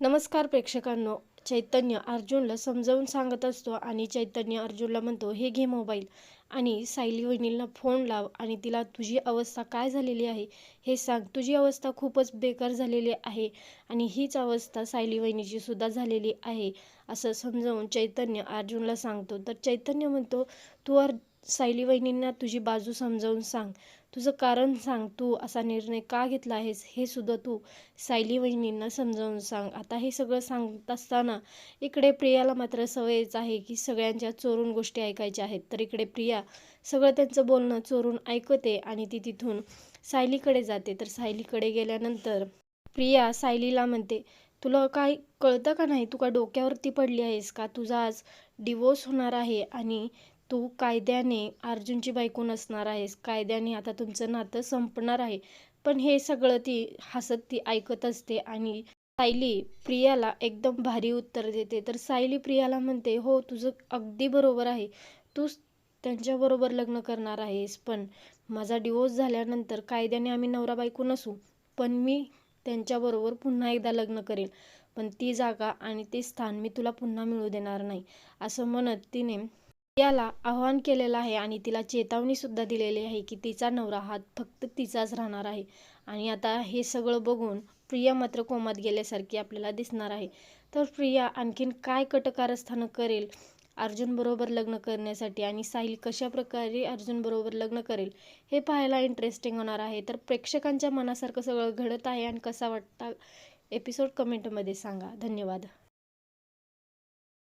नमस्कार प्रेक्षकांनो. चैतन्य अर्जुनला समजावून सांगत असतो आणि चैतन्य अर्जुनला म्हणतो हे घे मोबाईल आणि सायली वहिनीला फोन लाव आणि तिला तुझी अवस्था काय झालेली आहे हे सांग. तुझी अवस्था खूपच बेकार झालेली आहे आणि हीच अवस्था सायली वहिनीची सुद्धा झालेली आहे. असं समजावून चैतन्य अर्जुनला सांगतो. तर चैतन्य म्हणतो तू अर् सायली वहिनींना तुझी बाजू समजावून सांग. तुझं कारण सांग. तू असा निर्णय का घेतला आहेस हे सुद्धा तू सायली वहिनींना समजावून सांग. आता हे सगळं सांगत असताना इकडे प्रियाला मात्र सवयच आहे की सगळ्यांच्या चोरून गोष्टी ऐकायच्या आहेत. तर इकडे प्रिया सगळं त्यांचं बोलणं चोरून ऐकते आणि ती तिथून सायलीकडे जाते. तर सायलीकडे गेल्यानंतर प्रिया सायलीला म्हणते तुला काय कळतं का नाही? तुका डोक्यावरती पडली आहेस का? तुझा आज डिवोर्स होणार आहे आणि तू कायद्याने अर्जुनची बायको नसणार आहेस. कायद्याने आता तुमचं नातं संपणार आहे. पण हे सगळं ती हसत ती ऐकत असते आणि सायली प्रियाला एकदम भारी उत्तर देते. तर सायली प्रियाला म्हणते हो तुझं अगदी बरोबर आहे. तूच त्यांच्याबरोबर लग्न करणार आहेस. पण माझा डिवोर्स झाल्यानंतर कायद्याने आम्ही नवरा बायको नसू. पण मी त्यांच्याबरोबर पुन्हा एकदा लग्न करेन. पण ती जागा आणि ते स्थान मी तुला पुन्हा मिळू देणार नाही. असं म्हणत तिने याला आव्हान केलेलं आहे आणि तिला चेतावणीसुद्धा दिलेली आहे की तिचा नवरा हा फक्त तिचाच राहणार आहे. आणि आता हे सगळं बघून प्रिया मात्र कोमात गेल्यासारखी आपल्याला दिसणार आहे. तर प्रिया आणखीन काय कटकारस्थानं करेल अर्जुनबरोबर लग्न करण्यासाठी आणि साहिल कशा प्रकारे अर्जुनबरोबर लग्न करेल हे पाहायला इंटरेस्टिंग होणार आहे. तर प्रेक्षकांच्या मनासारखं सगळं घडत आहे आणि कसा वाटता? एपिसोड कमेंटमध्ये सांगा. धन्यवाद.